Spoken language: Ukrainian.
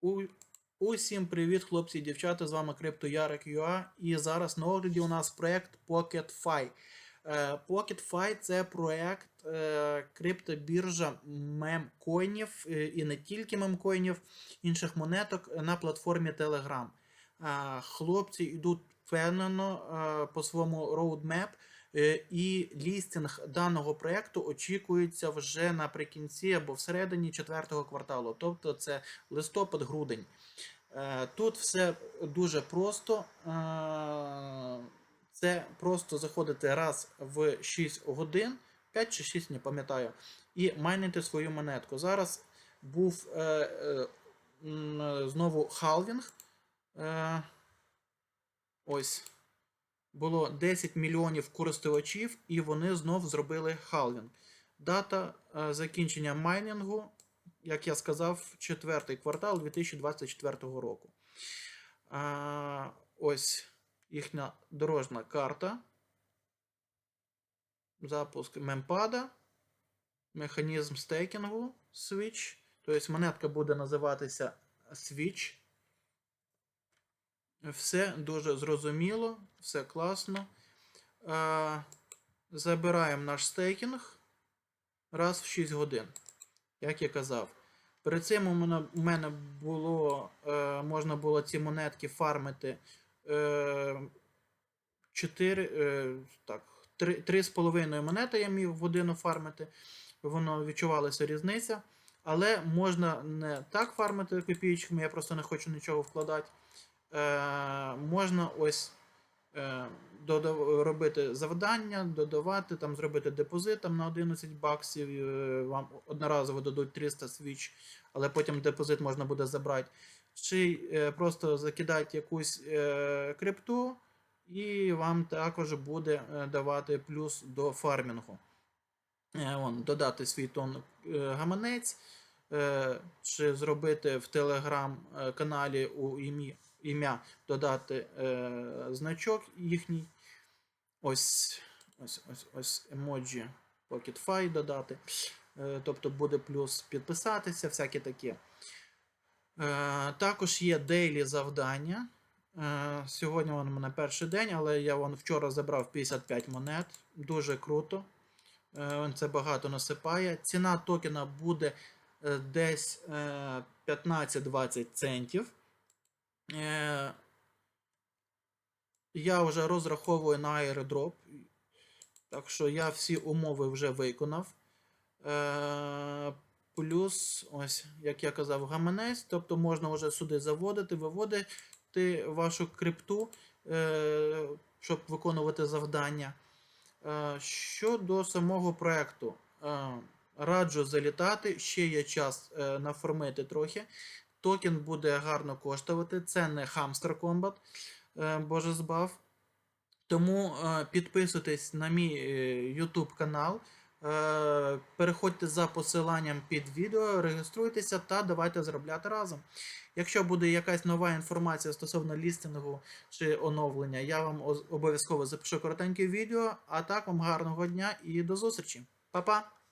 У... Усім привіт, хлопці і дівчата! З вами CryptoYarek.ua і зараз на огляді у нас проект PocketFi. Е, PocketFi це проект е, криптобіржа мемкоїнів е, і не тільки мемкоїнів, інших монеток на платформі Telegram. Хлопці йдуть впевнено по своєму е, і лістинг даного проекту очікується вже наприкінці або всередині четвертого кварталу, тобто це листопад-грудень. Е, Тут все дуже просто. Е, Це просто заходити раз в 6 годин, 5 чи 6, не пам'ятаю, і майнити свою монетку. Зараз був е, е, знову халвінг. Е, ось. Було 10 мільйонів користувачів, і вони знов зробили халвінг. Дата е, закінчення майнінгу, як я сказав, четвертий квартал 2024 року. А, ось їхня дорожна карта. Запуск мемпада. Механізм стейкінгу Switch. Тобто монетка буде називатися Switch. Все дуже зрозуміло, все класно. А, забираємо наш стейкінг раз в 6 годин, як я казав. Перед цим у мене, було, е, можна було ці монетки фармити е, 4, е, так, 3, 3,5 монети я міг в годину фармити. Воно відчувалася різниця. Але можна не так фармити копійчиками, я просто не хочу нічого вкладати. Е, можна ось е, робити завдання, додавати, там, зробити депозит там, на 11 баксів, е, вам одноразово дадуть 300 свіч, але потім депозит можна буде забрати. Чи просто закидати якусь крипту, і вам також буде давати плюс до фармінгу. Вон, додати свій тон гаманець, чи зробити в телеграм-каналі у ім'я, ім'я додати е, значок їхній. Ось ось, ось, ось емоджі PocketFi додати. Е, тобто буде плюс підписатися, всяке таке. Е, також є дейлі завдання. Е, сьогодні воно мене перший день, але я вон вчора забрав 55 монет. Дуже круто. Е, Це багато насипає. Ціна токена буде е, десь е, 15-20 центів. Е, Я вже розраховую на аеродроп. Так що я всі умови вже виконав. Е, Плюс, ось, як я казав, гаманець, тобто можна вже сюди заводити, виводити вашу крипту, е, щоб виконувати завдання. Щодо самого проекту, е, раджу залітати, ще є час е, нафармити трохи. Токен буде гарно коштувати. Це не Hamster Combat, е, боже збав. Тому е, підписуйтесь на мій е, YouTube канал. Переходьте за посиланням під відео, реєструйтеся та давайте заробляти разом. Якщо буде якась нова інформація стосовно лістингу чи оновлення, я вам обов'язково запишу коротеньке відео. А так вам гарного дня і до зустрічі. Па-па!